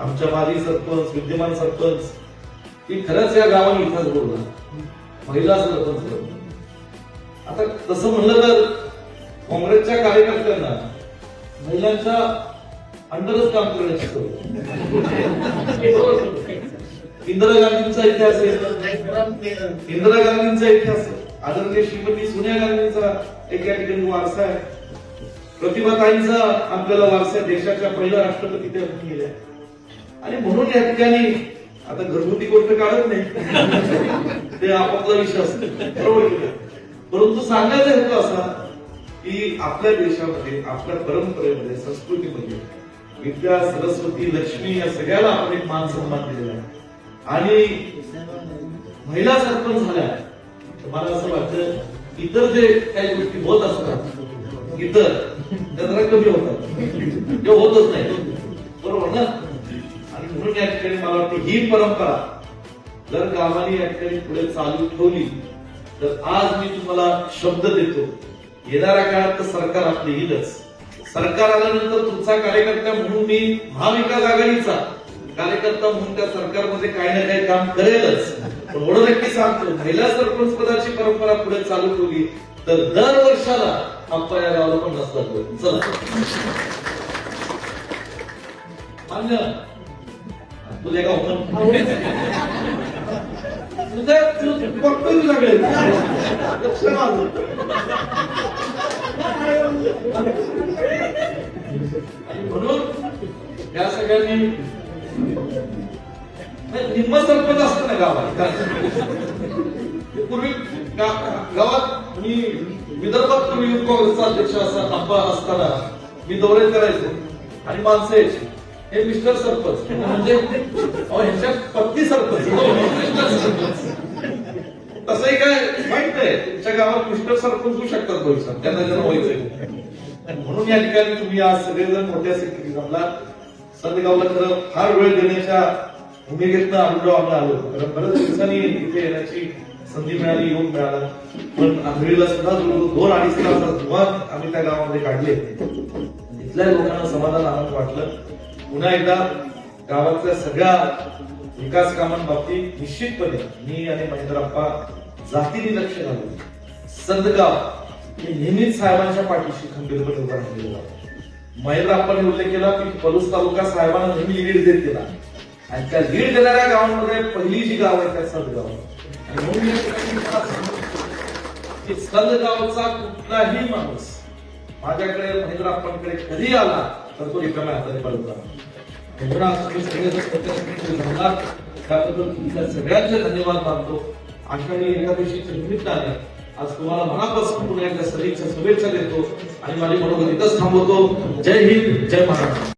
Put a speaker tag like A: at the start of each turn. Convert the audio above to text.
A: आमच्या माजी सरपंच विद्यमान सरपंच की खरंच या गावाने इतिहास बोलला महिला सरपंच. आता तसं म्हणलं तर काँग्रेसच्या कार्यकर्त्यांना महिलांच्या अंडरच काम करण्याची सवय. इंदिरा गांधींचा इतिहास आहे. इंदिरा गांधींचा इतिहास आदरणीय श्रीमती सोनिया गांधींचा एक या ठिकाणी वारसा आहे. प्रतिभाताईंचा आपल्याला वारसा देशाच्या पहिल्या राष्ट्रपती त्या गेल्या. आणि म्हणून या ठिकाणी आता घरगुती गोष्ट काढत नाही. ते आपापला विषय असतो बरोबर परंतु सांगायचा हेतू असा की आपल्या देशामध्ये आपल्या परंपरेमध्ये संस्कृतीमध्ये विद्या सरस्वती लक्ष्मी या सगळ्याला आपण एक मान सन्मान दिलेला आहे. आणि महिला सरपंच झाल्या. मला असं वाटतं इतर जे काही गोष्टी होत असतात इतर त्या जरा कमी होतात. ठिकाणी ही परंपरा जर गावाने या ठिकाणी पुढे चालू ठेवली तर आज मी तुम्हाला शब्द देतो. येणाऱ्या काळात तर सरकार आपले येईलच. सरकार आल्यानंतर तुमचा कार्यकर्ता म्हणून मी महाविकास आघाडीचा कार्यकर्ता म्हणून त्या सरकारमध्ये काही ना काही काम करेलच. पण एवढं नक्की सांगतो महिला सरपंच पदाची परंपरा पुढे चालू ठेवली तर दर वर्षाला आप्पा या गावाला पण नसतात चला. मान्य तुझ्या तू बघतो तुझ्याकडे लक्ष माझं म्हणून या सगळ्यांनी निम्म सरपंच असतं ना गावात. पूर्वी गावात मी विदर्भात पूर्वी युथ काँग्रेसचा अध्यक्ष असा आप्पा असताना मी दौरे करायचो आणि माणसं यायची. हे मिस्टर सरपंच. म्हणजे अहो, पत्नी सरपंच. हो, मिस्टर सरपंच. तसंही काय माहीत आहे तुमच्या गावात मिस्टर सरपंच होऊ शकतात भविष्यात त्यांना जर व्हायचंय म्हणून या ठिकाणी तुम्ही आज सगळेजण मोठ्या संख्येने जमला. संतगावला खरं फार वेळ देण्याच्या भूमिकेतनं आढळलो आम्हाला आलो. कारण बऱ्याच दिवसांनी इथे येण्याची संधी मिळाली योग मिळाला. पण आंधळीला सुद्धा दोन अडीच तासात धुवा आम्ही त्या गावामध्ये काढले. तिथल्या लोकांना समाधान आनंद वाटलं. पुन्हा एकदा गावातल्या सगळ्या विकास कामांबाबतीत निश्चितपणे मी आणि महेंद्रप्पा जातीने लक्ष घालून संतगाव हे नेहमीच साहेबांच्या पाठीशी खंबीरपणे उभा राहिलेला आहे. महेंद्र उल्लेख केला की पलूस तालुका साहेबांना नेहमी लीड देत गेला. आणि त्या लीड देणाऱ्या गावांमध्ये पहिली जी गाव आहे त्या संतगाव आणि म्हणून की संतगावचा कुठलाही माणूस माझ्याकडे महेंद्र कधी आला तर रिकाम्या हाताने परत जाणार. म्हणून त्याबद्दल तुमच्या सगळ्यांचे धन्यवाद मानतो. आषाढी एकादशीच्या निमित्ताने आज तुम्हाला मनापासून पुन्हा एकदा सदिच्छा शुभेच्छा देतो. आणि माझी बरोबर इथंच थांबवतो. जय हिंद जय महाराष्ट्र.